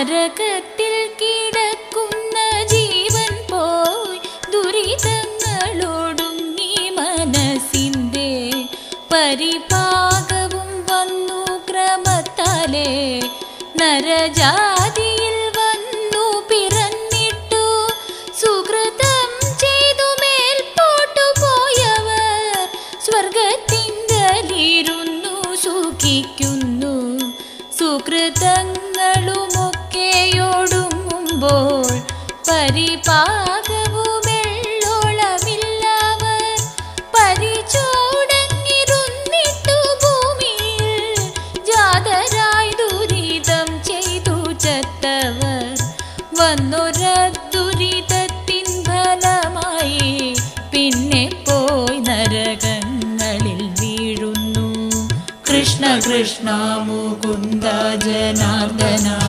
നരകത്തിൽ കിടക്കുന്ന ജീവൻ പോയി ദുരിതങ്ങളോടുങ്ങി മനസ്സിന്റെ പരിപാകവും വന്നു ക്രമത്താലേ. നരജാതിയിൽ വന്നു പിറന്നിട്ടു പോയവർ സ്വർഗത്തിങ്കലിരുന്നു സുഖിക്കുന്നു സുകൃതങ്ങളുമൊക്കെയൊടുങ്ങുമ്പോൾ കൃഷ്ണ കൃഷ്ണ മുകുന്ദ ജനാർദ്ദന